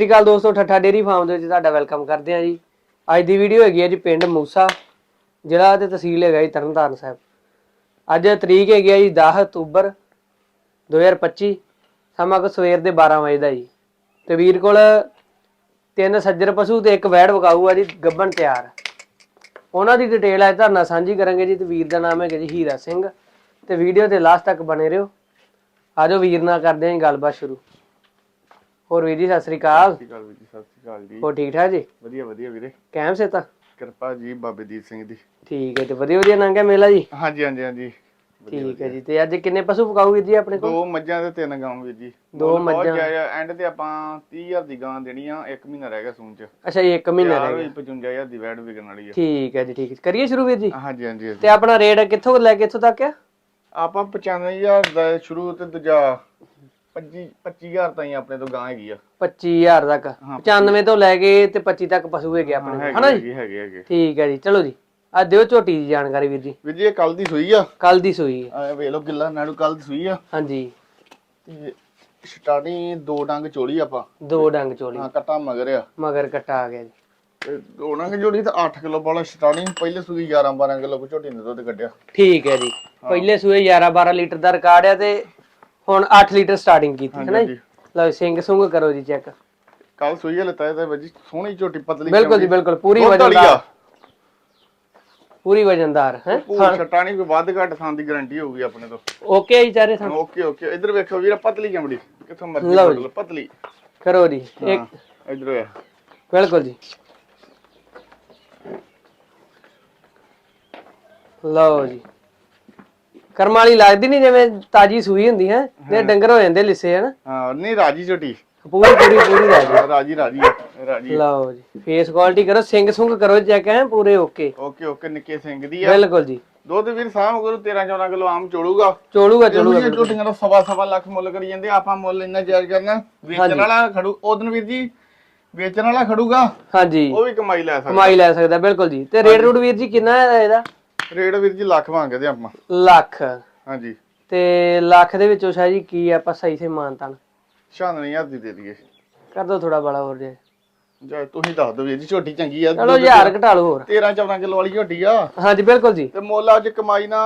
ਸਤਿ ਸ਼੍ਰੀ ਅਕਾਲ ਦੋਸਤੋ, ਠੱਠਾ dairy farm ਦੇ ਵਿੱਚ ਤੁਹਾਡਾ ਵੈਲਕਮ ਕਰਦੇ ਹਾਂ ਜੀ। ਅੱਜ ਦੀ ਵੀਡੀਓ ਹੈਗੀ ਹੈ ਜੀ ਪਿੰਡ ਮੂਸਾ, ਜ਼ਿਲ੍ਹਾ ਤੇ ਤਹਿਸੀਲ ਹੈਗਾ ਜੀ ਤਰਨਤਾਰਨ ਸਾਹਿਬ। ਅੱਜ ਤਰੀਕ ਹੈਗੀ ਹੈ ਜੀ 10 ਅਕਤੂਬਰ 2025 ਸਮਾਂ ਕੋ ਸਵੇਰ ਦੇ 12 ਵਜੇ ਦਾ ਜੀ। ਤੇ ਵੀਰ ਕੋਲ ਤਿੰਨ ਸੱਜਰ ਪਸ਼ੂ ਤੇ ਇੱਕ ਵੈੜ ਵਗਾਊ ਆ ਜੀ ਗੱਬਣ ਤਿਆਰ। ਉਹਨਾਂ ਦੀ ਡਿਟੇਲ ਅੱਜ ਤੁਹਾਡੇ ਨਾਲ ਸਾਂਝੀ ਕਰਾਂਗੇ ਜੀ ਤੇ ਵੀਰ ਦਾ ਨਾਮ ਹੈਗਾ ਜੀ ਹੀਰਾ ਸਿੰਘ। ਤੇ ਵੀਡੀਓ ਦੇ ਲਾਸਟ ਤੱਕ ਬਣੇ ਰਹੋ। ਆਜੋ ਵੀਰ ਨਾਲ ਕਰਦੇ ਹਾਂ ਜੀ ਗੱਲਬਾਤ ਸ਼ੁਰੂ। ਹੋਰ ਵੀਰ ਜੀ ਸਤਿ ਸ੍ਰੀ ਅਕਾਲ। ਸਤਿ ਸ਼੍ਰੀ ਅਕਾਲ ਵੀਰ ਜੀ ਸਤਿ ਸ਼੍ਰੀ ਅਕਾਲ ਜੀ। ਹੋਰ ਠੀਕ ਠਾਕ ਜੀ? ਵਧੀਆ ਵਧੀਆ ਵੀਰੇ। ਕੈਮ ਸੇ ਤਾਂ? ਕਿਰਪਾ ਜੀ ਬਾਬੇ ਦੀਪ ਸਿੰਘ ਦੀ। ਠੀਕ ਹੈ ਤੇ ਵਧੀਆ ਵਧੀਆ। ਲੰਘਿਆ ਮੇਲਾ ਜੀ? ਹਾਂਜੀ ਹਾਂਜੀ ਹਾਂਜੀ। ਵਧੀਆ, ਠੀਕ ਹੈ ਜੀ ਤੇ ਅੱਜ ਕਿੰਨੇ ਪਸ਼ੂ ਪਕਾਊ ਵੀਰ ਜੀ ਆਪਣੇ ਕੋਲ? ਦੋ ਮੱਝਾਂ ਤੇ ਤਿੰਨ ਗਾਂ ਵੀਰ ਜੀ। ਦੋ ਮੱਝਾਂ। ਐਂਡ ਤੇ ਆਪਾਂ 30000 ਦੀ ਗਾਂ ਦੇਣੀ ਆ ਇੱਕ ਮਹੀਨਾ ਰਹਿ ਗਿਆ ਸੂਣ ਚ। ਅੱਛਾ ਜੀ 1 ਮਹੀਨਾ ਰਹਿ ਗਿਆ। 55000 ਦੀ ਵੈਟ ਵਿਕਣ ਵਾਲੀ ਆ। ਠੀਕ ਹੈ ਜੀ ਠੀਕ ਹੈ। ਕਰੀਏ ਸ਼ੁਰੂ ਵੀਰ ਜੀ? ਹਾਂਜੀ ਹਾਂਜੀ ਹਾਂਜੀ। ਤੇ ਆਪਣਾ ਰੇਟ ਕਿੱਥੋਂ ਲੈ ਕੇ ਇੱਥੋਂ ਤੱਕ ਆ? ਆਪਾਂ 95000 ਦਾ ਸ਼ੁਰੂ ਤੇ ਦੂਜਾ 25 25000 ਤਾਈਂ ਆਪਣੇ ਤੋਂ ਗਾਂ ਹੈਗੀ ਆ। 25000 ਤੱਕ। ਹਾਂ, 95 ਤੋਂ ਲੈ ਕੇ ਤੇ 25 ਤੱਕ ਪਸ਼ੂ ਹੈਗੇ ਹਾਂ, ਆਪਣੇ ਕੋਲ। ਹੈਗੇ ਹਨਾ ਜੀ? ਹੈਗੇ ਹੈਗੇ ਹੈਗੇ। ਠੀਕ ਹੈ ਜੀ ਚਲੋ ਜੀ। ਆ ਦਿਓ ਝੋਟੀ ਦੀ ਜਾਣਕਾਰੀ ਵੀਰ ਜੀ। ਵੀਰ ਜੀ ਇਹ ਕੱਲ ਦੀ ਸੂਈ ਆ। ਕੱਲ ਦੀ ਸੂਈ ਹੈ। ਆ ਵੇਖ ਲਓ ਗਿੱਲਾ ਨਾੜੂ ਕੱਲ ਦੀ ਸੂਈ ਆ। ਹਾਂਜੀ। ਤੇ ਸਟਾਰਟਿੰਗ ਦੋ ਡੰਗ ਚੋਲੀ ਆਪਾਂ। ਦੋ ਡੰਗ ਚੋਲੀ। ਹਾਂ ਕੱਟਾ ਮਗਰ ਆ। ਮਗਰ ਕੱਟਾ ਆ ਗਿਆ ਜੀ। ਤੇ ਉਹਨਾਂ ਦੀ ਜੋੜੀ ਤਾਂ 8 ਕਿਲੋ ਵਾਲਾ ਸਟਾਰਟਿੰਗ ਪਹਿਲੇ ਸੂਈ 11 12 ਕਿਲੋ ਕੋ ਝੋਟੀ ਨੇ ਦੁੱਧ ਕੱਢਿਆ। ਠੀਕ ਹੈ ਜੀ। ਪਹਿਲੇ ਸੂਏ 11 12 ਲੀਟਰ ਦਾ ਰਿਕਾਰਡ ਆ ਤੇ ਹੁਣ 8 ਲੀਟਰ ਸਟਾਰਟਿੰਗ ਕੀਤੀ ਹੈ ਨਾ ਜੀ। ਲਓ ਸਿੰਘ ਸੁੰਗ ਕਰੋ ਜੀ ਚੈੱਕ ਕੱਲ ਸੂਈ ਲਤਾ ਇਹਦੇ ਵਿੱਚ ਸੋਹਣੀ ਝੋਟੀ ਪਤਲੀ ਬਿਲਕੁਲ ਜੀ ਬਿਲਕੁਲ ਪੂਰੀ ਵਜਨਦਾਰ। ਪੂਰੀ ਵਜਨਦਾਰ ਹੈ? ਪੂਰ ਛਟਾਣੀ ਕੋਈ ਵੱਧ ਘੱਟ ਥਾਂ ਦੀ ਗਾਰੰਟੀ ਹੋਊਗੀ ਆਪਣੇ ਤੋਂ। ਓਕੇ ਜੀ ਚਾਰੇ ਥਾਂ। ਓਕੇ ਓਕੇ ਇੱਧਰ ਵੇਖੋ ਵੀਰ ਪਤਲੀ ਚਮੜੀ। ਕਿੱਥੋਂ। ਲਓ ਪਤਲੀ। ਕਰੋ ਜੀ ਇੱਕ ਹਾਂ ਇੱਧਰ ਆ। ਬਿਲਕੁਲ ਜੀ। ਲਓ ਜੀ। ਕਰਮ ਵਾਲੀ ਲੱਗਦੀ ਨਹੀਂ ਜਿਵੇਂ ਤਾਜੀ ਸੂਈ ਹੁੰਦੀ ਹੈ? ਤੇ ਡੰਗਰ ਹੋ ਜਾਂਦੇ ਲਿੱਸੇ ਹਨ ਹਾਂ ਨਹੀਂ ਰਾਜੀ ਝੋਟੀ। ਪੂਰੀ ਪੂਰੀ ਪੂਰੀ ਜੀ ਰਾਜੀ ਰਾਜੀ ਆ, ਰਾਜੀ ਲਓ ਜੀ ਫੇਸ ਕੁਆਲਿਟੀ ਕਰੋ ਸਿੰਘ ਸੁੰਗ ਕਰੋ ਚੈੱਕ ਹੈ ਪੂਰੇ ਓਕੇ ਓਕੇ ਓਕੇ ਨਿੱਕੇ ਸਿੰਘ ਦੀ ਆ। ਬਿਲਕੁਲ ਜੀ। ਦੁੱਧ ਵੀਰ ਸਾਹਮ ਕਰੂ 13 14 ਕਿਲੋ ਆਮ ਚੋੜੂਗਾ ਚੋਲੂਗਾ ਜਿਹੜੀਆਂ ਝੋਟੀਆਂ ਦਾ ਸਵਾ ਸਵਾ ਲੱਖ ਮੁੱਲ ਕਰੀ ਜਾਂਦੇ ਆਪਾਂ ਮੁੱਲ ਇੰਨਾ ਜਾਇਜ਼ ਕਰਨਾ। ਵੇਚਣ ਵਾਲਾ ਖੜੂ ਉਦੋਂ ਵੀਰ ਜੀ ਵੇਚਣ ਵਾਲਾ ਖੜੂਗਾ। ਹਾਂਜੀ। ਉਹ ਵੀ ਕਮਾਈ ਲੈ ਸਕਦਾ। ਕਮਾਈ ਲੈ ਸਕਦਾ ਬਿਲਕੁਲ ਜੀ। ਤੇ ਰੇਟ ਰੂਟ ਵੀਰ ਜੀ ਕਿੰਨਾ ਹੈ ਇਹਦਾ? ਰੇਟ ਵੀਰ ਜੀ ਲੱਖ ਮੰਗਦੇ ਆਪਾਂ। ਲੱਖ। ਹਾਂਜੀ। ਤੇ ਲੱਖ ਦੇ ਵਿੱਚੋਂ ਸ਼ਾਹ ਜੀ ਕੀ ਆਪਾਂ ਸਹੀ ਸੇ ਮਾਨਤਾਨ 96000 ਦੀ ਦੇ ਦਈਏ। ਕਰ ਦੋ ਥੋੜਾ ਬੜਾ ਹੋਰ ਜੇ। ਜਾਂ ਤੁਸੀਂ ਦੱਸ ਦਿਓ ਵੀਰ ਜੀ ਝੋਟੀ ਚੰਗੀ ਆ। ਚਲੋ ਹਜ਼ਾਰ ਘਟਾ ਲਓ ਹੋਰ। 13 14 ਕਿਲੋ ਵਾਲੀ ਝੋਟੀ ਆ। ਹਾਂਜੀ ਬਿਲਕੁਲ ਜੀ। ਤੇ ਮੁੱਲ ਅੱਜ ਕਮਾਈ ਨਾ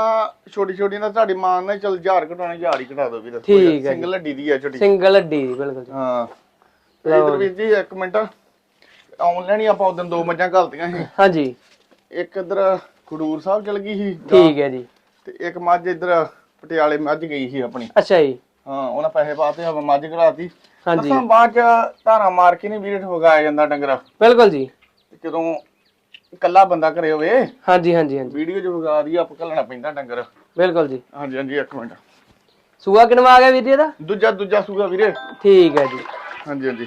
ਛੋਟੀ ਛੋਟੀ ਨਾ ਤੁਹਾਡੀ ਮਾਂ ਨਾਲ ਚੱਲ ਹਜ਼ਾਰ ਘਟਾਉਣਾ ਹਜ਼ਾਰ ਹੀ ਘਟਾ ਦਿਓ ਵੀਰ। ਠੀਕ ਹੈ। ਸਿੰਗਲ ਹੱਡੀ ਦੀ ਆ ਝੋਟੀ। ਸਿੰਗਲ ਹੱਡੀ ਦੀ ਬਿਲਕੁਲ ਜੀ। ਹਾਂ। ਤੇ ਇਧਰ ਵੀਰ ਜੀ ਇੱਕ ਮਿੰਟ। ਆਨਲਾਈਨ ਹੀ ਆਪਾਂ ਉਦੋਂ ਦੋ ਮੱਝਾਂ ਘਲਤੀਆਂ ਸੀ। ਹਾਂਜੀ। ਇੱਕ ਇਧਰ ਖਡੂਰ ਸਾਹਿਬ ਚਲ ਗਈ ਸੀ ਠੀਕ ਹੈ ਜੀ। ਤੇ ਇੱਕ ਮੱਝ ਇਧਰ ਪਟਿਆਲੇ ਮੱਝ ਗਈ ਸੀ ਆਪਣੀ। ਅੱਛਾ ਜੀ। ਹਾਂ ਉਹਨਾਂ ਪੈਸੇ ਪਾਤੇ ਆਪਾਂ ਮੱਝ ਘੜਾਤੀ ਹਾਂਜੀ। ਅਸਾਂ ਬਾਅਦ ਚ ਧਾਰਾ ਮਾਰ ਕੇ ਨਹੀਂ ਵੀਰ ਵਗਾਇਆ ਜਾਂਦਾ ਡੰਗਰ। ਬਿਲਕੁਲ ਜੀ। ਜਦੋਂ ਇਕੱਲਾ ਬੰਦਾ ਘਰੇ ਹੋਵੇ ਹਾਂਜੀ ਹਾਂਜੀ ਹਾਂਜੀ। ਵੀਡੀਓ ਚ ਵਗਾ ਦੀ ਆਪ ਘੱਲਣਾ ਪੈਂਦਾ ਡੰਗਰ। ਬਿਲਕੁਲ ਜੀ। ਹਾਂਜੀ ਹਾਂਜੀ ਇੱਕ ਮਿੰਟ। ਸੂਆ ਕਿਨਵਾ ਆ ਗਿਆ ਵੀਰ ਜੀ ਇਹਦਾ? ਦੂਜਾ ਦੂਜਾ ਸੂਗਾ ਵੀਰੇ। ਠੀਕ ਹੈ ਜੀ। ਹਾਂਜੀ ਹਾਂਜੀ।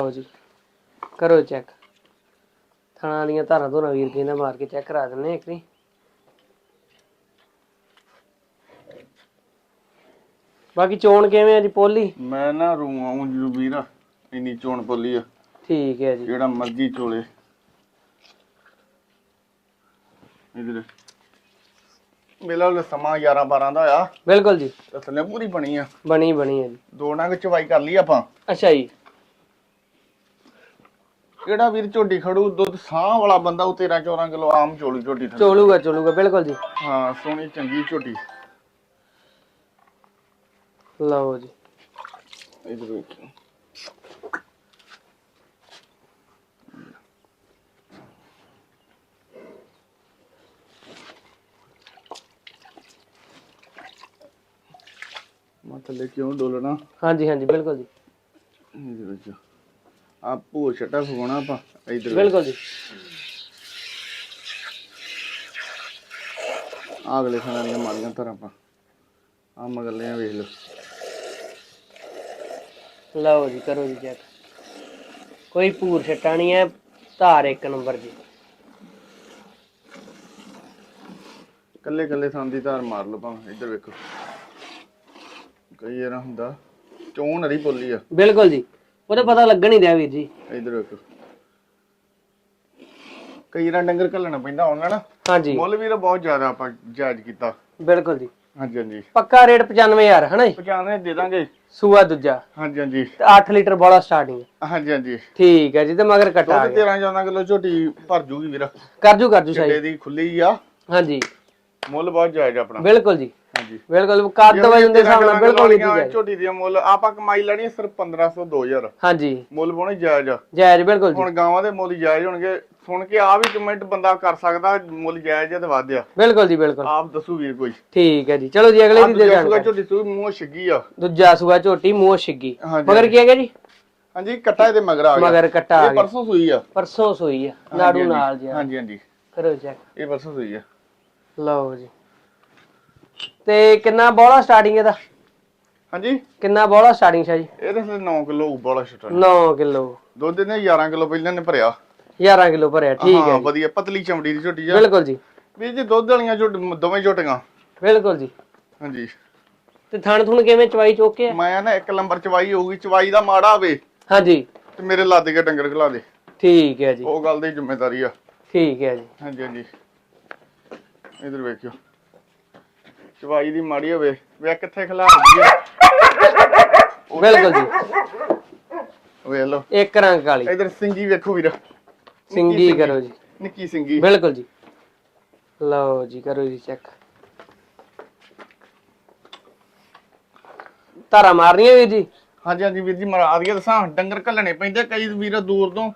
ਲਓ ਜੀ। ਕਰੋ ਚੈੱਕ। ਥਣਾ ਦੀਆਂ ਧਾਰਾਂ ਧੋਣਾ ਵੀਰ ਕਹਿੰਦਾ ਮਾਰ ਕੇ ਚੈੱਕ ਕਰਾ ਦਿੰਨੇ ਇੱਕ ਨਹੀਂ ਬਾਕੀ ਚੋਣ ਕਿਵੇਂ ਆ ਜੀ ਪੋਲੀ? ਮੈਂ ਨਾ ਰੂਆ ਉਂ ਜੂ ਵੀਰ ਇੰਨੀ ਚੋਣ ਪੋਲੀ ਆ। ਠੀਕ ਹੈ ਜੀ। ਜਿਹੜਾ ਮਰਜ਼ੀ ਚੋਲੇ। ਇਧਰ। ਮੇਲਾ ਉਹ ਸਮਾਂ 11 12 ਦਾ ਆ। ਬਿਲਕੁਲ ਜੀ। ਤੇ ਥੱਲੇ ਪੂਰੀ ਬਣੀ ਆ। ਬਣੀ ਬਣੀ ਹੈ ਜੀ। ਦੋ ਨੰਗ ਚਵਾਈ ਕਰ ਲਈ ਆਪਾਂ। ਅੱਛਾ ਜੀ। ਕਿਹੜਾ ਵੀਰ ਝੋਡੀ ਖੜੂ? ਦੁੱਧ ਸਾਹ ਵਾਲਾ ਬੰਦਾ ਉਹ 13 14 ਕਿਲੋ ਆਮ ਚੋਲੀ ਝੋਡੀ ਥੱਲੇ। ਚੋਲੂਗਾ ਚੋਲੂਗਾ ਬਿਲਕੁਲ ਜੀ। ਹਾਂ ਸੋਹਣੀ ਚੰਗੀ ਝੋਡੀ। ਲਓ ਜੀ। ਇਧਰ ਵੇਖੋ ਮੈਂ ਥੱਲੇ ਕਿਉਂ ਡੋਲਣਾ? ਹਾਂਜੀ ਹਾਂਜੀ ਬਿਲਕੁਲ ਜੀ। ਇਹਦੇ ਵਿੱਚ। ਆ ਭੂ ਛਟਾ ਫਗਾਉਣਾ ਆਪਾਂ ਇਧਰ ਬਿਲਕੁਲ ਜੀ। ਆ ਅਗਲੇ ਖਾਣਾ ਦੀਆਂ ਮਾਰੀਆਂ ਧਰ ਆਪਾਂ। ਆ ਮਗਲੇ ਆ ਵੇਖ ਲਓ। ਲਓ ਜੀ ਕਰੋ ਜੀ ਚੈੱਕ ਕੋਈ ਭੂਰ ਛੱਟਾ ਨਹੀਂ ਹੈ ਧਾਰ ਇੱਕ ਨੰਬਰ ਜੀ ਕੱਲੇ ਕੱਲੇ ਥਾਂ ਦੀ ਧਾਰ ਮਾਰ ਲਓ ਭਾਵੇਂ ਇੱਧਰ ਵੇਖੋ। ਕਈ ਵਾਰ ਹੁੰਦਾ ਚੋਣ ਹਰੀ ਬੋਲੀ ਆ। ਬਿਲਕੁਲ ਜੀ। ਉਹਦਾ ਪਤਾ ਲੱਗਣ ਹੀ ਦਿਆ ਵੀਰ ਜੀ। ਇੱਧਰ ਵੇਖੋ। ਕਈ ਵਾਰ ਡੰਗਰ ਘੱਲਣਾ ਪੈਂਦਾ ਉਹਨਾਂ ਨਾ ਹਾਂਜੀ। ਮੁੱਲ ਵੀ ਤਾਂ ਬਹੁਤ ਜ਼ਿਆਦਾ ਆਪਾਂ ਜਾਇਜ਼ ਕੀਤਾ। ਬਿਲਕੁਲ ਜੀ। ਹਾਂਜੀ ਹਾਂਜੀ। ਪੱਕਾ ਰੇਟ 95000 ਹਨਾ ਜੀ? 95 ਦੇ ਦਾਂਗੇ। ਸੂਆ ਦੂਜਾ। ਹਾਂਜੀ ਹਾਂਜੀ। ਤੇ 8 ਲੀਟਰ ਬੋਲਾ ਸਟਾਰਟਿੰਗ ਹਾਂਜੀ ਹਾਂਜੀ। ਠੀਕ ਹੈ ਜੀ ਤੇ ਮਗਰ ਕਟਾ ਆ ਗਿਆ। 13 14 ਕਿਲੋ ਝੋਟੀ ਭਰ ਜੂਗੀ ਵੀਰ। ਕਰਜੂ ਕਰਜੂ ਝੰਡੇ ਸਾਈ ਦੀ ਖੁੱਲੀ ਆ। ਹਾਂਜੀ। ਮੁੱਲ ਬਹੁਤ ਜਾਇਜ਼ ਆਪਣਾ। ਬਿਲਕੁਲ ਜੀ। ਹਾਂਜੀ। ਬਿਲਕੁਲ ਕੱਦ ਵਜਨ ਦੇ ਹਿਸਾਬ ਨਾਲ ਬਿਲਕੁਲ ਨਹੀਂ ਜਾਇਜ਼। ਝੋਟੀ ਦੀ ਮੁੱਲ ਆਪਾਂ ਕਮਾਈ ਲੈਣੀ ਹੈ ਸਿਰਫ 1500 2000 ਹਾਂਜੀ। ਮੁੱਲ ਪਾਉਣੀ ਜਾਇਜ਼ ਜਾਇਜ਼ ਬਿਲਕੁਲ ਜੀ। ਹੁਣ ਗਾਵਾਂ ਦੇ ਮੁੱਲ ਜਾਇਜ਼ ਹੋਣਗੇ। ਸੁਣ ਕੇ ਆ ਵੀ ਕਮੈਂਟ ਬੰਦਾ ਕਰ ਸਕਦਾ ਮੁੱਲ ਜਾਇਜ਼ ਆ ਤੇ ਵੱਧ ਆ। ਬਿਲਕੁਲ ਜੀ ਬਿਲਕੁਲ। ਆਪ ਦੱਸੂ ਵੀਰ ਕੋਈ। ਠੀਕ ਹੈ ਜੀ। ਚਲੋ ਜੀ ਅਗਲੇ ਦੀ ਦੇ ਦੂਜਾ ਸੂਆ ਜਾਣਕਾਰੀ ਝੋਟੀ ਸੂ ਮੂੰਹ ਛਿੱਗੀ ਆ। ਦੂਜਾ ਸੂਆ ਝੋਟੀ ਮੂੰਹ ਛਿੱਗੀ। ਮਗਰ ਕੀ ਹੈਗਾ ਜੀ? ਹਾਂਜੀ ਕੱਟਾ ਇਹਦੇ ਮਗਰ ਆ ਗਿਆ। ਮਗਰ ਕੱਟਾ ਆ ਇਹ ਗਿਆ। ਪਰਸੋਂ ਸੂਈ ਆ। ਪਰਸੋਂ ਸੂਈ ਆ। ਨਾੜੂ। ਨਾਲ ਜੀ ਹਾਂਜੀ ਹਾਂਜੀ। ਕਰੋ ਚੈੱਕ ਇਹ ਪਰਸੋਂ ਸੂਈ ਆ। ਲਓ ਜੀ। ਤੇ ਕਿੰਨਾ ਬੋਲਾ ਸਟਾਰਟਿੰਗ ਇਹਦਾ? ਹਾਂਜੀ। ਕਿੰਨਾ ਬੋਲਾ ਸਟਾਰਟਿੰਗ ਸ਼ਾ ਜੀ? ਇਹਦੇ ਤੇ 9 ਕਿਲੋ ਬੜਾ ਛਟਾ 9 ਕਿਲੋ। ਦੁੱਧ ਨੇ 11 ਕਿਲੋ ਪਹਿਲਾਂ ਨੇ ਭਰਿਆ। 11 ਕਿਲੋ ਭਰਿਆ ਠੀਕ ਹੈ ਹਾਂ। ਵਧੀਆ ਪਤਲੀ ਚਮੜੀ ਦੀ ਝੋਟੀ ਆ। ਬਿਲਕੁਲ ਜੀ। ਵੀਰ ਜੀ ਦੁੱਧ ਵਾਲੀਆਂ ਝੋਟ ਦੋਵੇਂ ਝੋਟੀਆਂ। ਬਿਲਕੁਲ ਜੀ। ਹਾਂਜੀ। ਤੇ ਥਣ ਥੁਣ ਕਿਵੇਂ ਚਵਾਈ ਚੋਕੇ ਆ ਮੈਂ ਨਾ ਇੱਕ ਨੰਬਰ ਚਵਾਈ ਹੋਊਗੀ ਚਵਾਈ ਦਾ ਮਾੜਾ ਹੋਵੇ। ਹਾਂਜੀ। ਤੇ ਮੇਰੇ ਲੱਦ ਕੇ ਡੰਗਰ ਖਿਲਾ ਦੇ। ਠੀਕ ਹੈ ਜੀ। ਉਹ ਗੱਲ ਦੀ ਜ਼ਿੰਮੇਵਾਰੀ ਆ। ਠੀਕ ਹੈ ਜੀ। ਹਾਂਜੀ ਹਾਂਜੀ। ਇਧਰ ਵੇਖਿਓ। ਚਵਾਈ ਦੀ ਮਾੜੀ ਹੋਵੇ। ਵੇ ਕਿੱਥੇ ਖਿਲਾ ਰਹੀ ਆ। ਬਿਲਕੁਲ ਜੀ। ਵੇਖ ਲਓ। ਇੱਕ ਰੰਗ ਕਾਲੀ। ਇਧਰ ਸਿੰਗੀ ਵੇਖੋ ਵੀਰ। ਸਿੰਗੀ ਕਰੋ ਜੀ। ਨਿੱਕੀ ਸਿੰਗੀ। ਬਿਲਕੁਲ ਜੀ। ਲਓ ਜੀ ਕਰੋ ਜੀ ਚੈੱਕ ਤਾਰਾ ਮਾਰਨੀਆਂ ਵੀਰ ਜੀ? ਹਾਂਜੀ ਹਾਂਜੀ ਵੀਰ ਜੀ ਮਰਾ ਦਈਏ ਦੱਸਾਂ ਡੰਗਰ ਘੱਲਣੇ ਪੈਂਦੇ ਕਈ ਵੀਰ ਦੂਰ ਤੋਂ।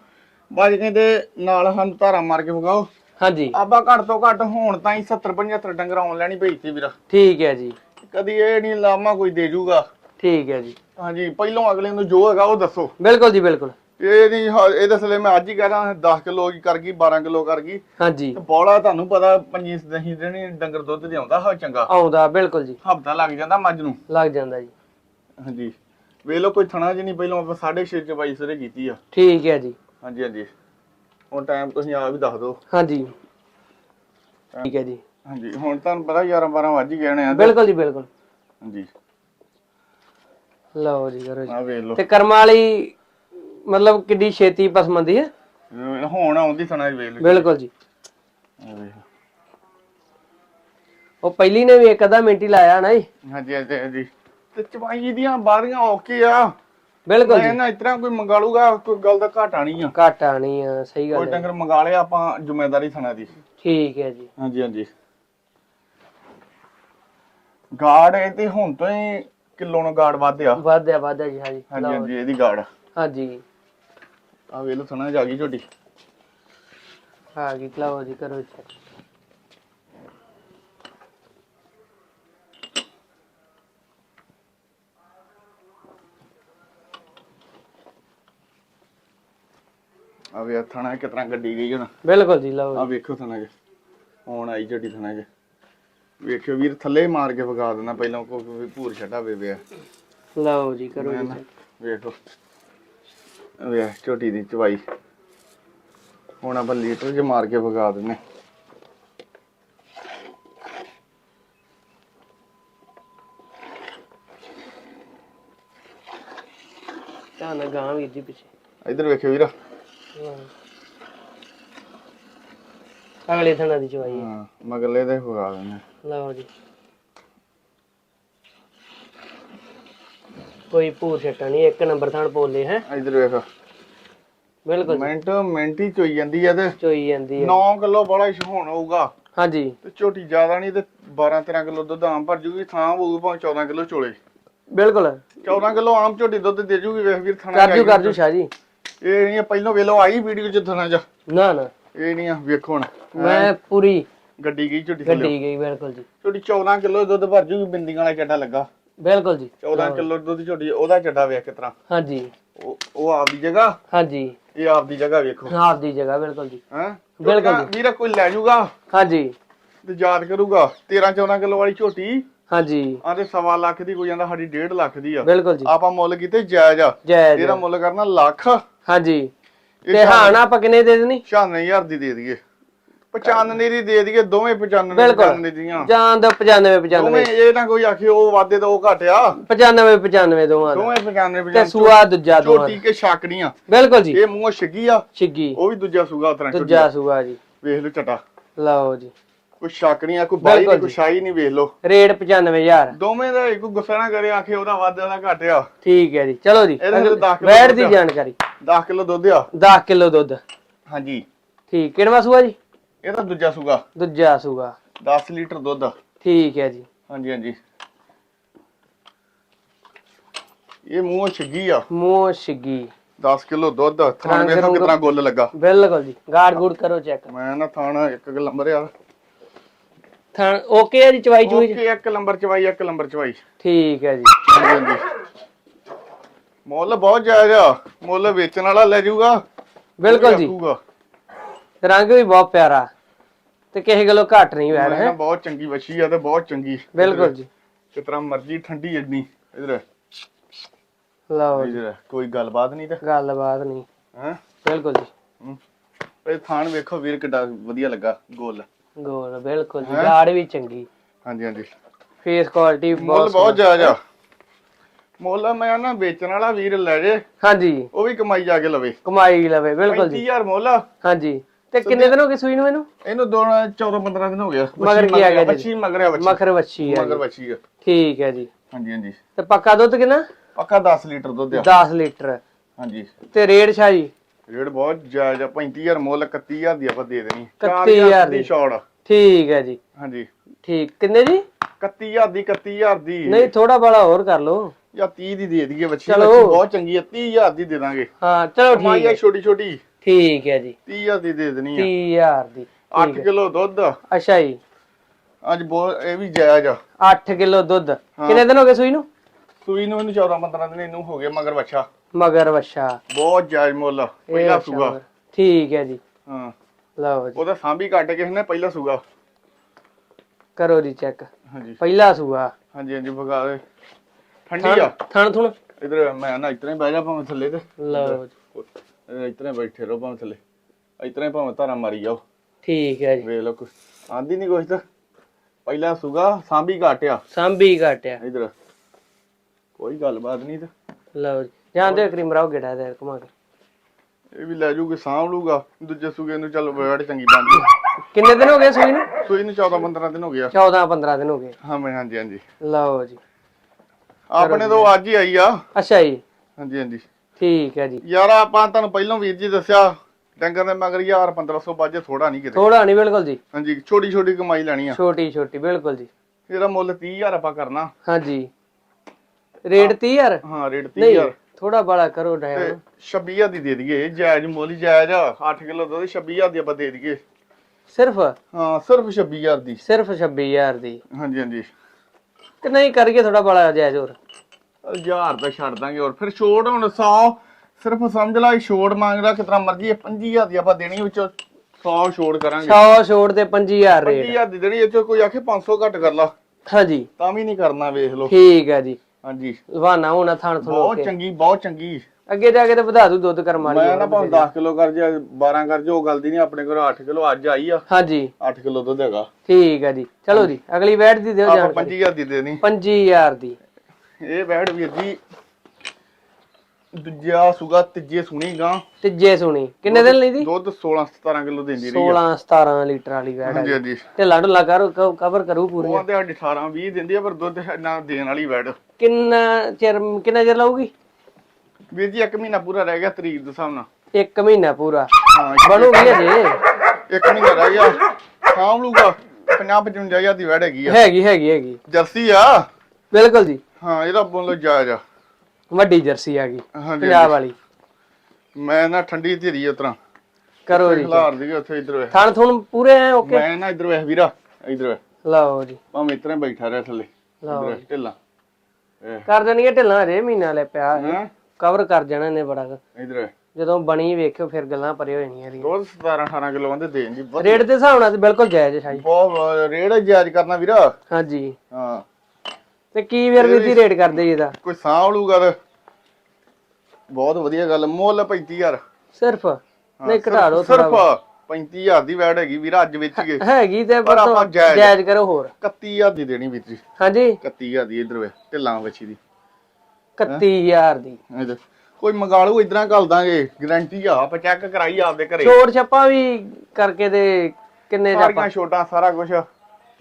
ਬਾਜ ਕਹਿੰਦੇ ਨਾਲ ਸਾਨੂੰ ਧਾਰਾ ਮਾਰ ਕੇ ਵਗਾਓ ਹਾਂਜੀ। ਆਪਾਂ ਘੱਟ ਤੋਂ ਘੱਟ ਹੁਣ ਤਾਂ ਹੀ 70 75 ਡੰਗਰ ਆਨਲਾਈਨ ਹੀ ਭੇਜਤੇ ਵੀਰ। ਠੀਕ ਹੈ ਜੀ। ਕਦੀ ਇਹ ਨਹੀਂ ਲਾਮਾ ਕੋਈ ਦੇ ਜੂਗਾ। ਠੀਕ ਹੈ ਜੀ। ਹਾਂਜੀ ਪਹਿਲੋਂ ਅਗਲੇ ਨੂੰ ਜੋ ਹੈਗਾ ਉਹ ਦੱਸੋ। ਬਿਲਕੁਲ ਜੀ ਬਿਲਕੁਲ। ਇਹ ਨਹੀਂ ਹ- ਇਹ ਦੱਸਲੇ ਮੈਂ ਅੱਜ ਹੀ ਕਹਦਾ 10 ਕਿਲੋ ਕਰ ਗਈ 12 ਕਿਲੋ ਕਰ ਗਈ। ਹਾਂਜੀ। ਬੋਲਾ ਤੁਹਾਨੂੰ ਪਤਾ ਪੰਜੀ ਦਹੀਂ ਦੇਣੀ ਡੰਗਰ ਦੁੱਧ ਦੇ ਆਉਂਦਾ ਹਾਂ ਚੰਗਾ। ਆਉਂਦਾ ਬਿਲਕੁਲ ਜੀ। ਹਫਤਾ ਲੱਗ ਜਾਂਦਾ ਮੱਝ ਨੂੰ। ਲੱਗ ਜਾਂਦਾ ਜੀ। ਹਾਂਜੀ। ਲਓ ਕੋਈ ਥਣਾ ਜੀ ਨਹੀਂ ਪਹਿਲੋਂ ਆਪਾਂ 6.5 ਚ ਬਾਈ ਸਰੇ ਕੀਤੀ ਆ। ਠੀਕ ਹੈ ਜੀ। ਹਾਂਜੀ ਹਾਂਜੀ। ਹੁਣ ਟਾਈਮ ਤੁਸੀਂ ਆਪ ਵੀ ਦੱਸ ਦਿਓ। ਹਾਂਜੀ। ਠੀਕ ਹੈ ਜੀ। ਹਾਂਜੀ ਹੁਣ ਤੁਹਾਨੂੰ ਪਤਾ 11 12 ਵੱਜ ਹੀ ਗਏ ਨੇ ਤੇ- ਬਿਲਕੁਲ ਜੀ ਬਿਲਕੁਲ। ਹਾਂਜੀ। ਲਓ ਜੀ ਕਰੋ ਜੀ। ਆ ਵੇਖ ਲਓ। ਤੇ ਕਰਮ ਵਾਲੀ ਮਤਲਬ ਕਿੱਡੀ ਛੇਤੀ ਪਸਮੰਦੀ ਹੈ? ਹੁਣ ਆਉਂਦੀ ਥਣਾ ਵੇਖ ਲਓ। ਬਿਲਕੁਲ ਜੀ। ਆ ਵੇਖ ਲਓ। ਉਹ ਪਹਿਲੀ ਨੇ ਵੀ ਇੱਕ ਅੱਧਾ ਮਿੰਟ ਹੀ ਲਾਇਆ ਨਾ ਜੀ। ਹਾਂਜੀ ਹਾਂਜੀ ਹਾਂਜੀ। ਤੇ ਚਵਾਈ ਦੀਆਂ ਬਾਰੀਆਂ ਓਕੇ ਆ ਬਿਲਕੁਲ ਮੈਂ ਜੀ। ਨਾ ਇਤਨਾ ਕੋਈ ਮੰਗਾ ਲੂਗਾ ਕੋਈ ਗੱਲ ਦਾ ਘਾਟਾ ਨਹੀਂ ਆ। ਘੱਟ ਆਣੀ ਆ ਸਹੀ ਕੋਈ ਗੱਲ ਹੈ। ਡੰਗਰ ਮੰਗਾ ਲਿਆ ਆਪਾਂ ਜ਼ਿੰਮੇਵਾਰੀ ਥਣਾ ਦੀ। ਠੀਕ ਹੈ ਜੀ। ਹਾਂਜੀ ਹਾਂਜੀ। ਗਾਰਡ ਇਹ ਤੇ ਹੁਣ ਤੋਂ ਹੀ ਕਿਲੋ ਨੂੰ ਗਾਰਡ ਵਧਿਆ। ਵਾਧਿਆ ਵਾਧਿਆ ਜੀ ਹਾਂਜੀ ਹਾਂਜੀ ਲਓ ਹਾਂਜੀ ਇਹਦੀ ਗਾਰਡ। ਹਾਂਜੀ। ਆ ਵੇਖ ਲਓ ਥਣਾ ਜਾ ਗਈ ਝੋਟੀ। ਆ ਗਈ ਲਓ ਜੀ ਕਰੋ check। ਆ ਵੇ ਥਣਾ ਕਿਤਨਾ ਗੱਡੀ ਗਈ ਹੁਣ? ਬਿਲਕੁਲ ਜੀ ਲਓ ਆ। ਵੇਖੋ ਥਣਾ ਜੇ ਹੁਣ ਆਈ ਝੋਟੀ ਥਣਾ ਜੇ ਵੇਖਿਓ ਵੀਰ ਥੱਲੇ ਮਾਰ ਕੇ ਵਗਾ ਦੇਣਾ ਪਹਿਲਾਂ ਕੋਈ ਭੂਰ ਛੱਡਾ ਵੇ ਵੇ ਲਓ ਜੀ ਕਰੋ ਜੀ। check। ਵੇਖੋ। ਵੇ ਝੋਟੀ ਦੀ ਚਵਾਈ। ਹੁਣ ਆਪਾਂ ਲੀਟਰ ਜੇ ਮਾਰ ਕੇ ਵਗਾ ਦਿੰਨੇ ਧਿਆਨ ਨਾਲ ਗਾਂ ਵੀਰ ਜੀ ਪਿੱਛੇ। ਇੱਧਰ ਵੇਖਿਓ ਵੀਰ। ਅਗਲੇ ਥਣਾ ਦੀ ਚਵਾਈ ਹੈ। ਹਾਂ ਮਗਰਲੇ ਦੇ ਵਗਾ ਦਿੰਨੇ ਲਓ ਜੀ। ਕੋਈ ਭੂਰ ਛੱਟਾ ਨਹੀਂ ਇੱਕ ਨੰਬਰ ਥਣ ਪੋਲੇ ਹੈ। ਇੱਧਰ ਵੇਖ। ਬਿਲਕੁਲ ਜੀ। ਮਿੰਟ ਮਿੰਟ ਹੀ ਚੋਈ ਜਾਂਦੀ ਆ ਤੇ ਚੋਈ ਜਾਂਦੀ ਹੈ 9 ਕਿਲੋ ਬੜਾ ਹੋਣ ਹੋਊਗਾ ਹਾਂਜੀ। ਤੇ ਝੋਟੀ ਜ਼ਿਆਦਾ ਨਹੀਂ ਤੇ 12 13 ਕਿਲੋ ਦੁੱਧ ਆਮ ਭਰ ਜੂਗੀ ਥਾਂ ਹੋਊਗੀ ਭਾਵੇਂ 14 ਕਿਲੋ ਚੋਲੇ। ਬਿਲਕੁਲ। 14 ਕਿਲੋ ਆਮ ਝੋਟੀ ਦੁੱਧ ਦੇ ਜੂਗੀ ਵੇਖ ਵੀਰ ਥਾਣਾ ਕਰਜੂ ਕਰਜੂ ਸ਼ਾਹ ਜੀ। ਇਹ ਨਹੀਂ ਆ, ਪਹਿਲੋਂ ਵੇਲੋ ਆਈ ਵੀਡੀਓ ਚ ਥਾਣਾ ਚ ਨਾ ਨਾ। ਇਹ ਨਹੀਂ ਆ ਵੇਖੋ ਹੁਣ ਮੈਂ ਪੂਰੀ ਗੱਡੀ ਗਈ ਥੱਲੇ। ਗੱਡੀ ਗਈ ਬਿਲਕੁਲ ਜੀ। ਝੋਟੀ 14 ਕਿਲੋ ਦੁੱਧ ਭਰ ਜੂਗੀ ਬਿੰਦੀਆਂ ਵਾਲਾ ਚੱਡਾ ਲੱਗਾ। ਬਿਲਕੁਲ ਜੀ। 14 ਕਿਲੋ ਦੁੱਧ ਝੋਟੀ ਉਹਦਾ ਚੱਡਾ ਵੇਖ ਕਿਤਨਾ ਹਾਂਜੀ। ਉਹ ਉਹ ਆਪਦੀ ਜਗ੍ਹਾ? ਹਾਂਜੀ। ਇਹ ਆਪਦੀ ਜਗ੍ਹਾ ਵੇਖੋ। ਆਪ ਦੀ ਜਗ੍ਹਾ ਬਿਲਕੁਲ ਜੀ। ਹੈ? ਬਿਲਕੁਲ ਵੀਰ ਕੋਈ ਲੈ ਜੂਗਾ ਹਾਂਜੀ। ਤੇ ਯਾਦ ਕਰੂਗਾ 13 14 ਕਿਲੋ ਵਾਲੀ ਝੋਟੀ? ਹਾਂਜੀ। ਆਂਦੇ ਸਵਾ ਲੱਖ ਦੀ ਕੋਈ ਜਾਂਦਾ ਸਾਡੀ 1.5 ਲੱਖ ਦੀ ਆ। ਬਿਲਕੁਲ ਜੀ। ਆਪਾਂ ਮੁੱਲ ਕੀਤੇ ਜਾਇਜ਼ ਆ। ਜੈ ਜੈ ਇਹਦਾ ਮੁੱਲ ਕਰਨਾ ਲੱਖ। ਹਾਂਜੀ। ਤੇ ਹਾਂ ਨਾ ਆਪਾਂ ਕਿੰਨੇ ਦੇ ਦੇਣੀ? 96000 ਦੀ ਦੇ ਦਈਏ। 95 ਦੀ ਦੇ ਦਈਏ ਦੋਵੇਂ 95 ਬਿਲਕੁਲ। 95 ਦੀਆਂ। ਜਾਨ ਦਾ 95 95 ਦੋਵੇਂ ਇਹ ਨਾ ਕੋਈ ਆਖੇ ਉਹ ਵਾਦੇ ਤਾਂ ਉਹ ਘਟਿਆ 95 95 ਦੋਵਾਂ ਦਾ। ਦੋਵੇਂ 95 ਤੇ 95 ਸੂਆ ਦੂਜਾ ਦੋਵਾਂ ਝੋਟੀ ਕੇ ਛਾਕੜੀਆਂ ਬਿਲਕੁਲ ਜੀ। ਇਹ ਮੂੰਹੋਂ ਛਿੱਗੀ ਆ। ਛਿੱਗੀ। ਉਹ ਵੀ ਦੂਜਾ ਸੂਗਾ ਉਤਰਾ ਦੂਜਾ ਸੂਆ ਜੀ। ਵੇਖ ਲਓ ਚਟਾ। ਲਓ ਜੀ। ਕੋਈ ਸ਼ੱਕ ਨਹੀਂ ਆ ਕੋਈ ਬਾਈ ਨਹੀਂ ਕੋਈ ਜੀ। ਸ਼ਾਈ ਨਹੀਂ ਵੇਖ ਲਓ। ਰੇਟ 95000 ਦੋਵੇਂ ਦਾ ਕੋਈ ਗੁੱਸਾ ਨਾ ਕਰੇ ਆਖੇ ਉਹਦਾ ਵੱਧ ਉਹਦਾ ਘੱਟ ਆ। ਠੀਕ ਹੈ ਜੀ। ਚਲੋ ਜੀ ਵੈੜ ਦੀ। ਜਾਣਕਾਰੀ। 10 ਕਿਲੋ ਦੁੱਧ ਆ। 10 ਕਿਲੋ ਦੁੱਧ। ਹਾਂਜੀ। ਠੀਕ ਕਿਹੜਾ ਸੂਆ ਜੀ? ਇਹ ਤਾਂ ਦੂਜਾ ਸੂਗਾ ਦੂਜਾ ਸੂਆ। 10 ਲੀਟਰ ਦੁੱਧ। ਆ ਠੀਕ ਹੈ ਜੀ। ਹਾਂਜੀ ਹਾਂਜੀ। ਇਹ ਮੂੰਹ ਛਿੱਗੀ ਆ। ਮੂੰਹ ਛਿੱਗੀ। 10 ਕਿਲੋ ਦੁੱਧ। ਥਾਣ ਵੇਖੋ ਕਿਤਨਾ ਗੁੱਲ ਲੱਗਾ। ਬਿਲਕੁਲ ਜੀ। ਗਾੜ ਗੂੜ ਕਰੋ ਚੈੱਕ। ਮੈਂ ਨਾ ਥਾਣ ਇੱਕ ਲੰਬਰ ਆ। ਥਣ ਓਕੇ ਹੈ ਜੀ ਚਵਾਈ ਚੂਈ ਓਕੇ ਇੱਕ ਲੰਬਰ ਚਵਾਈ ਇੱਕ ਲੰਬਰ ਚਵਾਈ। ਠੀਕ ਹੈ ਜੀ। ਹਾਂਜੀ। ਮੁੱਲ ਬਹੁਤ ਜਾਇਜ਼ ਆ। ਮੁੱਲ ਵੇਚਣ ਵਾਲਾ ਲੈ ਜਾਊਗਾ। ਬਿਲਕੁਲ ਜੀ। ਰੱਖੂਗਾ। ਰੰਗ ਵੀ ਬਹੁਤ ਪਿਆਰਾ। ਤੇ ਕਿਸੇ ਗੱਲੋਂ ਘੱਟ ਨਹੀਂ ਮੈਂ ਹੈ ਬਹੁਤ ਚੰਗੀ ਵੱਛੀ ਆ ਤੇ ਬਹੁਤ ਚੰਗੀ। ਬਿਲਕੁਲ ਜੀ। ਤਰ੍ਹਾਂ ਮਰਜ਼ੀ ਠੰਡੀ ਜੱਡਨੀ ਇਧਰ। ਲਓ ਜੀ। ਇਧਰ ਕੋਈ ਗੱਲਬਾਤ ਨਹੀਂ ਤੇ। ਗੱਲਬਾਤ ਨਹੀਂ। ਹੈ? ਬਿਲਕੁਲ ਜੀ। ਇਹ ਥਾਣ ਵੇਖੋ ਵੀਰ ਕਿੱਡਾ ਵਧੀਆ ਲੱਗਾ ਗੋਲ। ਗੋਲ ਬਿਲਕੁਲ ਜੀ? ਗਾੜ ਵੀ ਚੰਗੀ। ਹਾਂਜੀ ਹਾਂਜੀ। ਫੇਸ ਕੁਆਲਿਟੀ ਮੁੱਲ ਬਹੁਤ ਬਹੁਤ ਜਾਇਜ਼ ਆ। ਮੁੱਲ ਮੈਂ ਨਾ ਵੇਚਣ ਵਾਲਾ ਵੀਰ ਲੈ ਜੇ। ਹਾਂਜੀ। ਉਹ ਵੀ ਕਮਾਈ ਜਾ ਕੇ ਲਵੇ। ਕਮਾਈ ਲਵੇ ਬਿਲਕੁਲ ਜੀ। 35000 ਮੁੱਲ। ਆ। ਹਾਂਜੀ। ਤੇ ਕਿੰਨੇ ਦਿਨ ਹੋ ਗਏ ਸੂਈ ਨੂੰ ਇਹਨੂੰ ਇਹਨੂੰ ਦੋ 14 15 ਦਿਨ ਹੋ ਗਿਆ ਮਗਰ ਕੀ ਆ ਗਿਆ ਜੀ? ਬੱਚੀ ਮਗਰ ਆ ਬੱਚੀ ਮਖਰ ਵੱਛੀ ਹੈ ਮਗਰ। ਬੱਚੀ ਆ। ਠੀਕ ਹੈ ਜੀ। ਹਾਂਜੀ ਹਾਂਜੀ। ਤੇ ਪੱਕਾ ਦੁੱਧ ਕਿੰਨਾ? ਪੱਕਾ 10 ਲੀਟਰ ਦੁੱਧ ਆ। 10 ਲੀਟਰ। ਹਾਂਜੀ। ਤੇ ਰੇਟ ਸ਼ਾਹ? ਜੀ ਰੇਟ ਬਹੁਤ ਜਾਇਜ਼ ਆ। 35000 ਮੁੱਲ 31000 ਦੀ ਆਪਾਂ ਦੇ ਦੇਣੀ। 31,000 ਦੀ। ਆ। ਠੀਕ ਹੈ ਜੀ। ਹਾਂਜੀ। ਠੀਕ। ਕਿੰਨੇ ਜੀ? 31000 ਦੀ 31000 ਦੀ। ਨਹੀਂ ਥੋੜਾ ਬੜਾ ਹੋਰ ਕਰ ਲਓ। ਜਾਂ 30 ਦੀ ਦੇ ਦਈਏ ਬੱਚੀ ਚਲੋ। ਬੱਚੀ ਬਹੁਤ ਚੰਗੀ ਆ 30000 ਦੀ ਦੇ ਦਾਂਗੇ। ਹਾਂ ਚਲੋ ਠੀਕ ਹੈ। ਛੋਟੀ ਛੋਟੀ ਠੀਕ ਹੈ ਜੀ। 30000 ਦੀ ਦੇ ਦੇਣੀ ਆ। 30000 ਦੀ 8 ਕਿਲੋ ਦੁੱਧ। ਅੱਛਾ ਜੀ। ਅੱਜ ਬਹੁਤ ਇਹ ਵੀ ਜਾਇਜ਼ ਆ। 8 ਕਿਲੋ ਦੁੱਧ। ਕਿੰਨੇ ਦਿਨ ਹੋ ਗਏ ਸੂਈ ਨੂੰ? ਸੂਈ ਨੂੰ ਇਹਨੂੰ 14 15 ਦਿਨ ਇਹਨੂੰ ਹੋ ਗਏ ਮਗਰ ਬੱਚਾ ਮਗਰ ਵੱਛਾ। ਬਹੁਤ ਜਾਇਜ਼ ਮੁੱਲ ਆ। ਇਹ ਪਹਿਲਾ ਸੂਗਾ ਮਗਰ। ਠੀਕ ਹੈ ਜੀ। ਹਾਂ। ਲਓ ਜੀ। ਉਹਦਾ ਸਾਂਭੀ ਕੱਟ ਕੇ ਇਹਨੇ ਪਹਿਲਾ ਸੂਗਾ ਕਰੋ ਜੀ ਚੈੱਕ। ਹਾਂਜੀ। ਪਹਿਲਾ ਸੂਆ। ਹਾਂਜੀ ਹਾਂਜੀ ਦੇ। ਠੰਡੀ ਆ। ਥਣ ਥੁਣ। ਇਧਰ ਮੈਂ ਨਾ ਇਤਨੇ ਬਹਿ ਜਾ ਭਾਵੇਂ ਥੱਲੇ ਤੇ। ਲਓ ਜੀ। ਇਤਨੇ ਬੈਠੇ ਰਹੋ ਭਾਵੇਂ ਥੱਲੇ। ਇਤਨੇ ਭਾਵੇਂ ਧਾਰਾ ਮਾਰੀ ਜਾਓ। ਠੀਕ ਹੈ ਜੀ। ਵੇਖ ਲਓ ਕੁਛ। ਆਂਦੀ ਨਹੀਂ ਕੁਛ ਤਾਂ। ਪਹਿਲਾ ਸੂਗਾ ਸਾਂਭੀ ਘਾਟਿਆ। ਸਾਂਭੀ ਘਟਿਆ। ਇਧਰ। ਕੋਈ ਗੱਲਬਾਤ ਨਹੀਂ ਤੇ। ਲਓ ਜੀ। ਜਾਂਦੇ ਕਰੀਮ ਰਾਓ ਗੇੜਾ ਦੇ ਘੁਮਾ ਕੇ। ਇਹ ਵੀ ਲੈ ਜੂਗੇ ਸਾਂਭ ਲੂਗਾ। ਦੂਜੇ ਸੂਗੇ ਨੂੰ ਚੱਲ ਬੈਠ ਚੰਗੀ ਗਈ। ਕਿੰਨੇ ਦਿਨ ਹੋ ਗਏ ਸੂਈ ਨੂੰ? ਸੂਈ ਨੂੰ 14 15 ਦਿਨ ਹੋ ਗਿਆ 14 15 ਦਿਨ ਹੋ ਗਏ। ਹਾਂ ਮੈਂ ਹਾਂਜੀ ਹਾਂਜੀ। ਲਓ ਜੀ। ਆਪਣੇ ਤੋਂ ਅੱਜ ਹੀ ਆਈ ਆ। ਅੱਛਾ ਜੀ। ਹਾਂਜੀ ਹਾਂਜੀ। ਠੀਕ ਹੈ ਜੀ। ਯਾਰ ਆਪਾਂ ਤੁਹਾਨੂੰ ਪਹਿਲਾਂ ਵੀਰ ਜੀ ਦੱਸਿਆ ਡੰਗਰ ਦੇ ਮਗਰ ਯਾਰ 1500 ਬਾਜੇ ਥੋੜਾ ਨਹੀਂ ਕਿਤੇ। ਥੋੜਾ ਨਹੀਂ ਬਿਲਕੁਲ ਜੀ। ਹਾਂਜੀ ਛੋਟੀ ਛੋਟੀ ਕਮਾਈ ਲੈਣੀ ਆ। ਛੋਟੀ ਛੋਟੀ ਬਿਲਕੁਲ ਜੀ। ਇਹਦਾ ਮੁੱਲ 30000 ਆਪਾਂ ਕਰਨਾ। ਹਾਂਜੀ। ਰੇਟ 30000 ਹਾਂ ਰੇਟ ਨਹੀਂ 30000 ਥੋੜਾ ਬੜਾ ਕਰੋ ਤੇ ਡਾਇਮ 26000 ਦੀ ਦੇ ਦਈਏ ਜਾਇਜ਼ ਮੁੱਲ ਜਾਇਜ਼ ਆ 8 ਕਿਲੋ ਦੁੱਧ 26000 ਦੀ ਆਪਾਂ ਦੇ ਦਈਏ। ਸਿਰਫ? ਹਾਂ ਸਿਰਫ 26000 ਦੀ। ਸਿਰਫ 26000 ਦੀ। ਹਾਂਜੀ ਹਾਂਜੀ। ਕਿ ਨਹੀਂ ਕਰੀਏ ਥੋੜਾ ਬੜਾ ਜਾਇਜ਼ ਹੋਰ। 1000 ਤਾਂ ਛੱਡ ਦਾਂਗੇ ਹੋਰ। ਫਿਰ ਛੋੜ ਹੁਣ 100 ਸਿਰਫ ਸਮਝ ਲਾ ਛੋੜ ਮੰਗਦਾ ਕਿਤਨਾ ਮਰਜ਼ੀ 25000 ਦੀ ਆਪਾਂ ਦੇਣੀ ਵਿੱਚੋਂ 100 ਛੋੜ ਕਰਾਂਗੇ। 100 ਛੋੜ ਤੇ 25000 ਰੇਟ। 25000 ਦੀ ਦੇਣੀ ਚੋਂ ਕੋਈ ਆਖੇ 500 ਘੱਟ ਕਰ ਲਾ। ਹਾਂਜੀ। ਤਾਂ ਵੀ ਨਹੀਂ ਕਰਨਾ ਵੇਖ ਲਓ। ਠੀਕ ਹੈ ਜੀ। ਹਾਂਜੀ। ਲਵਾਨਾ ਹੋਣਾ ਥਣ ਥਣ ਬਹੁਤ ਚੰਗੀ ਬਹੁਤ ਚੰਗੀ। ਅੱਗੇ ਜਾ ਕੇ ਤੇ ਵਧਾ ਦੂ ਦੁੱਧ ਕਰਮ ਵਾਲੀ ਮੈਂ ਨਾ ਭਾਵੇਂ 10 ਕਿਲੋ ਕਰ ਜਾ 12 ਕਰ ਜਾ ਉਹ ਗੱਲ ਦੀ ਨਹੀਂ ਆਪਣੇ ਕੋਲ 8 ਕਿਲੋ ਅੱਜ ਆਈ ਆ। ਹਾਂਜੀ। 8 ਕਿਲੋ ਦੁੱਧ ਹੈਗਾ। ਠੀਕ ਹੈ ਜੀ। ਚਲੋ ਜੀ ਅਗਲੀ ਵੈਟ ਦੀ ਦਿਓ ਆਪਾਂ ਜਾਣਕਾਰੀ 25000 ਦੀ ਦੇਣੀ। 25000 ਦੀ। ਇਹ ਬੈਡ ਵੀਰ ਜੀ ਦੂਜਾ ਸੁਗਾ ਤੀਜੇ ਸੁਣੀ ਗਾਂ। ਤੀਜੇ ਸੁਣੀ। ਕਿੰਨੇ ਦਿਨ ਲਈ ਦੀ? ਦੁੱਧ 16 17 ਕਿਲੋ ਦਿੰਦੀ ਰਹੀ 16 17 ਲੀਟਰ ਵਾਲੀ ਵੈਟ ਹਾਂਜੀ ਹਾਂਜੀ। ਤੇ ਲੜ ਲਾ ਕਰ ਕਵਰ ਕਰੂ ਪੂਰੀ। ਉਹ ਤੇ 18 20 ਦਿੰਦੀ ਆ ਪਰ ਦੁੱਧ ਨਾ ਦੇਣ ਵਾਲੀ ਬੈਡ ਕਿੰਨਾ ਚਿਰ ਕਿੰਨਾ ਚਿਰ ਲਾਊਗੀ? ਵੀਰ ਜੀ 1 ਮਹੀਨਾ ਪੂਰਾ ਰਹਿ ਗਿਆ ਤਰੀਕ ਦੇ ਹਿਸਾਬ ਨਾਲ। 1 ਮਹੀਨਾ ਪੂਰਾ। ਹਾਂ ਇੱਕ- ਬਣੂਗੀ ਅਜੇ ਇੱਕ ਮਹੀਨਾ ਰਹਿ ਗਿਆ। ਸਾਂਭ ਲੂਗਾ 50 55000 ਦੀ ਬੈਡ ਹੈਗੀ ਆ। ਹੈਗੀ ਹੈਗੀ ਹੈਗੀ। ਜਰਸੀ ਆ? ਬਿਲਕੁਲ ਜੀ। ਹਾਂ ਇਹਦਾ ਮੁੱਲ ਜਾਇਜ਼ ਆ। ਵੱਡੀ ਜਰਸੀ ਆ ਗਈ ਹਾਂਜੀ ਪੰਜਾਬ ਵਾਲੀ। ਮੈਂ ਨਾ ਠੰਡੀ ਧੀਰੀ ਉਤਰਾ ਕਰੋ ਜੀ। ਖਿਲਾਰ ਦੀ ਉੱਥੇ ਇਧਰ ਥਣ ਥੁਣ ਪੂਰੇ ਐ ਓਕੇ? ਮੈਂ ਨਾ ਇਧਰ ਵੇਖ ਵੀਰਾ ਇਧਰ ਲਓ ਜੀ। ਭਾਵੇਂ ਇਤਨੇ ਬੈਠਾ ਰਿਹਾ ਥੱਲੇ। ਲਓ ਇਧਰ ਢਿੱਲਾ। ਕਰ ਦੇਣਗੇ ਢਿੱਲਾਂ ਅਜੇ ਮਹੀਨਾ ਲੈ ਪਿਆ ਹਾਂ? ਕਵਰ ਕਰ ਜਾਣਾ ਇਹਨੇ ਬੜਾ ਕੁ। ਇਧਰ। ਜਦੋਂ ਬਣੀ ਵੇਖਿਓ ਫਿਰ ਗੱਲਾਂ ਪਰੇ ਹੋ ਜਾਣੀਆਂ ਇਹਦੀਆਂ। ਦੁੱਧ 17 18 ਕਿਲੋ ਆਂਦੇ ਦੇਣ ਜੀ ਬਹੁਤ ਰੇਟ ਦੇ ਹਿਸਾਬ ਨਾਲ ਤੇ ਬਿਲਕੁਲ ਜਾਇਜ਼ ਹੈ ਸ਼ਾਹੀ। ਬਹੁਤ ਰੇਟ ਜਾਇਜ਼ ਕਰਨਾ ਵੀਰਾ। ਹਾਂਜੀ। ਹਾਂ। ਤੇ ਕੀ ਫਿਰ ਵੀ ਦੀ ਰੇਟ ਕਰਦੇ ਜੀ ਇਹਦਾ? ਕੋਈ ਸਾਂਭ ਲੂਗਾ ਤੇ। ਬਹੁਤ ਵਧੀਆ ਗੱਲ ਮੁੱਲ 35000 ਸਿਰਫ? ਨਹੀਂ ਘਟਾ ਲਓ ਸਿਰਫ ਥੋੜਾ 35000 ਦੀ ਵੈਟ ਹੈਗੀ ਵੀਰਾ ਅੱਜ ਵੇਚ ਗਏ ਹੈਗੀ ਤੇ ਪਰ ਪਰ ਆਪਾਂ ਜਾਇਜ਼- ਜਾਇਜ਼ ਕਰੋ ਹੋਰ। 31000 ਦੀ ਦੇਣੀ ਵੀਰ ਜੀ। ਹਾਂਜੀ। 31000 ਦੀ ਇਧਰ ਵੇ ਢਿੱਲਾਂ ਵੱਛੀ ਦੀ 31000 ਦੀ। ਕੋਈ ਮੰਗਾ ਲੂ ਇਦਾਂ ਘੱਲ ਦਾਂਗੇ ਗਾਰੰਟੀ ਆ ਆਪਾਂ ਚੈੱਕ ਕਰਾਈ ਆਪਦੇ ਘਰੇ। ਛੋੜ ਛੱਪਾ ਵੀ ਕਰਕੇ ਤੇ ਕਿੰਨੇ ਚ ਆਪਾਂ? ਛੋਟਾਂ ਸਾਰਾ ਕੁਝ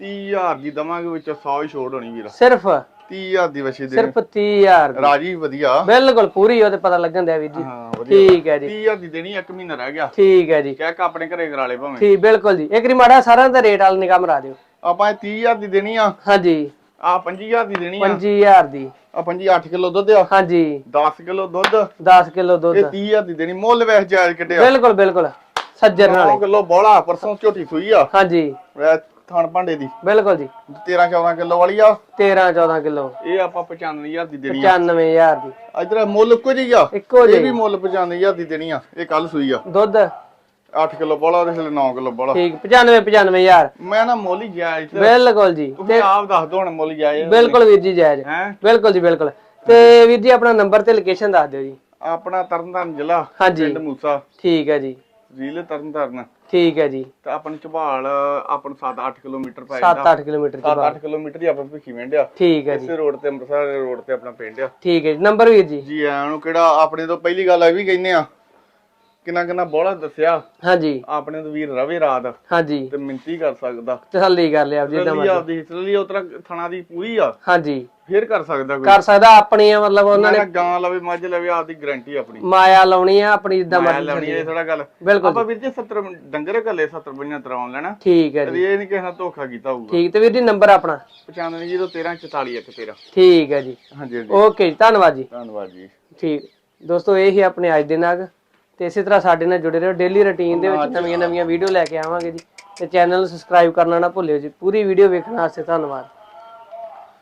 30000 ਦੀ ਦਵਾਂਗੇ ਵਿੱਚੋਂ 100 ਹੀ ਛੋਟ ਹੋਣੀ ਵੀਰ। ਸਿਰਫ? 30000 ਦੀ ਵਛੀ ਦੇ ਸਿਰਫ 30000 ਦੀ। ਰਾਜੀ ਵਧੀਆ। ਬਿਲਕੁਲ ਪੂਰੀ ਉਹ ਤੇ ਪਤਾ ਲੱਗਣ ਦਿਆ ਵੀਰ ਜੀ। ਹਾਂ ਵਧੀਆ। ਠੀਕ ਹੈ ਜੀ। 30000 ਦੀ ਦੇਣੀ ਇੱਕ ਮਹੀਨਾ ਰਹਿ ਗਿਆ। ਠੀਕ ਹੈ ਜੀ। ਕਹਿ ਕੇ ਆਪਣੇ ਘਰੇ ਕਰਾ ਲੈ ਭਾਵੇਂ। ਠੀਕ ਬਿਲਕੁਲ ਜੀ। ਇੱਕ ਰੀ ਮਾੜਾ ਸਾਰਿਆਂ ਦਾ ਰੇਟ ਵਾਲਾ ਨਿਗਾਹ ਮਰਾ ਦਿਓ। ਆਪਾਂ ਇਹ 30000 ਦੀ ਦੇਣੀ ਆ। ਹਾਂਜੀ। ਆ 25000 ਦੀ ਦੇਣੀ ਆ। 25000 ਦੀ। ਆ 5 8 ਕਿਲੋ ਦੁੱਧ ਆ। ਹਾਂਜੀ। 10 ਕਿਲੋ ਦੁੱਧ। 10 ਕਿਲੋ ਦੁੱਧ। ਇਹ 30000 ਦੀ ਦੇਣੀ ਮੁੱਲ ਵੈਸ ਜਾਇਜ਼ ਕੱਢਿਆ। ਬਿਲਕੁਲ ਬਿਲਕੁਲ। ਸੱਜਰ 9 ਨਾਲ। ਕਿਲੋ ਬੋਲਾ ਪਰਸੋਂ ਝੋਟੀ ਸੂਈ ਆ। ਹਾਂਜੀ। ਇਹ ਥਣ ਭਾਂਡੇ ਦੀ। ਬਿਲਕੁਲ ਜੀ। 13 14 ਕਿਲੋ ਵਾਲੀ ਆ। 13 14 ਕਿਲੋ। ਇਹ ਆਪਾਂ 95000 ਦੀ ਦੇਣੀ ਆ। 95000 ਦੀ। ਇਧਰ ਮੁੱਲ ਇੱਕੋ ਜਿਹੀ ਆ। ਇੱਕੋ ਇਹ ਵੀ ਜਿਹੀ ਮੁੱਲ 95000 ਦੀ ਦੇਣੀ ਆ। ਇਹ ਕੱਲ ਸੂਈ ਆ। ਦੁੱਧ। 8 ਕਿਲੋ ਬੋਲਾ ਉਹਦੇ ਥੱਲੇ 9 ਕਿਲੋ ਬੋਲਾ। ਠੀਕ 95 95000 ਮੈਂ ਨਾ ਮੁੱਲ ਜਾਇਜ਼ ਤੇ ਬਿਲਕੁਲ ਜੀ ਤੁਸੀਂ ਆਪ ਦੱਸ ਦੋ ਹੁਣ ਮੁੱਲ ਜਾਇਜ਼ ਬਿਲਕੁਲ ਵੀਰ ਜੀ ਜਾਇਜ਼। ਬਿਲਕੁਲ ਜੀ ਬਿਲਕੁਲ। ਤੇ ਵੀਰ ਜੀ ਆਪਣਾ ਨੰਬਰ ਤੇ ਲੋਕੇਸ਼ਨ ਦੱਸ ਦਿਓ ਜੀ। ਆਪਣਾ ਤਰਨਤਾਰਨ ਜ਼ਿਲ੍ਹਾ ਪਿੰਡ ਮੂਸਾ। ਠੀਕ ਹੈ ਜੀ। ਜ਼ਿਲ੍ਹੇ ਤਰਨਤਾਰਨ। ਠੀਕ ਹੈ ਜੀ। ਤੇ ਆਪਣ ਝਬਾਲ ਆਪਣ 7-8 ਕਿਲੋਮੀਟਰ ਪੈ ਜਾਂਦਾ। 7-8 ਕਿਲੋਮੀਟਰ ਦੀ 7-8 ਕਿਲੋਮੀਟਰ ਹੀ ਆਪਾਂ ਭਿੱਖੀ ਵੰਡਿਆ। ਠੀਕ ਹੈ ਜੀ। ਇਸੇ ਰੋਡ ਤੇ ਅੰਮ੍ਰਿਤਸਰ ਰੋਡ ਤੇ ਆਪਣਾ ਪਿੰਡ ਆ। ਠੀਕ ਹੈ ਜੀ। ਨੰਬਰ ਵੀਰ ਜੀ। ਜੀ ਆਇਆਂ ਨੂੰ ਕਿਹੜਾ ਆਪਣੇ ਤੋਂ ਪਹਿਲੀ ਗੱਲ ਇਹ ਵੀ ਕਹਿੰਦੇ ਆ। ਕਿੰਨਾ ਕਿੰਨਾ ਬੋਲਾ ਦੱਸਿਆ। ਹਾਂਜੀ। ਆਪਣੇ ਤੋਂ ਵੀਰ ਰਵੇ ਰਾਤ। ਹਾਂਜੀ। ਤੇ ਮਿੰਤੀ ਕਰ ਸਕਦਾ। ਤਸੱਲੀ ਕਰ ਲਿਆ ਜੀ ਲਈ ਆਪਦੀ ਲਈ ਉਤਰਾ ਥਣਾ ਦੀ ਪੂਰੀ ਆ। ਹਾਂਜੀ। ਫੇਰ ਕਰ ਸਕਦਾ ਕੋਈ। ਕਰ ਸਕਦਾ ਆਪਣੀ ਆ, ਮਤਲਬ ਉਹਨਾਂ ਨੇ ਗਾਂ ਲਵੇ ਮੱਝ ਲਵੇ ਆਪਦੀ ਗਾਰੰਟੀ ਆਪਣੀ। ਮਾਇਆ ਲਾਉਣੀ ਆ ਆਪਣੀ ਜਿੱਦਾਂ ਮਰਜ਼ੀ ਲੈਣੀ ਇਹ ਥੋੜਾ ਗੱਲ। ਬਿਲਕੁਲ ਆਪਾਂ ਵੀਰ ਜੀ 70 ਡੰਗਰ ਘੱਲੇ 70 ਬੰਨਿਆਂ ਤਰਾਉਣ ਲੈਣਾ। ਠੀਕ ਹੈ ਜੀ। ਇਹ ਨਹੀਂ ਕਿਸੇ ਨਾਲ ਧੋਖਾ ਕੀਤਾ ਹੋਊਗਾ। ਠੀਕ ਤੇ ਵੀਰ ਜੀ ਨੰਬਰ ਆਪਣਾ? 95 ਜੀ ਤੋਂ 13 44 ਇੱਕ 13 ਠੀਕ ਹੈ ਜੀ। ਹਾਂਜੀ ਹਾਂਜੀ। ਓਕੇ ਜੀ ਧੰਨਵਾਦ ਜੀ। ਧੰਨਵਾਦ ਜੀ। ਠੀਕ। ਦੋਸਤੋ ਇਹ ਹੀ ਆਪਣੇ ਅੱਜ ਦੇ ਨਗ। ਤੇ ਇਸੇ ਤਰ੍ਹਾਂ ਸਾਡੇ ਨਾਲ ਜੁੜੇ ਰਹੋ ਡੇਲੀ ਰੁਟੀਨ ਦੇ ਵਿੱਚ ਨਵੀਆਂ ਨਵੀਆਂ ਵੀਡੀਓ ਲੈ ਕੇ ਆਵਾਂਗੇ ਜੀ। ਤੇ ਚੈਨਲ ਨੂੰ ਸਬਸਕ੍ਰਾਈਬ ਕਰਨਾ ਨਾ ਭੁੱਲਿਓ ਜੀ। ਪੂਰੀ ਵੀਡੀਓ ਵੇਖਣ ਵਾਸਤੇ ਧੰਨਵਾਦ।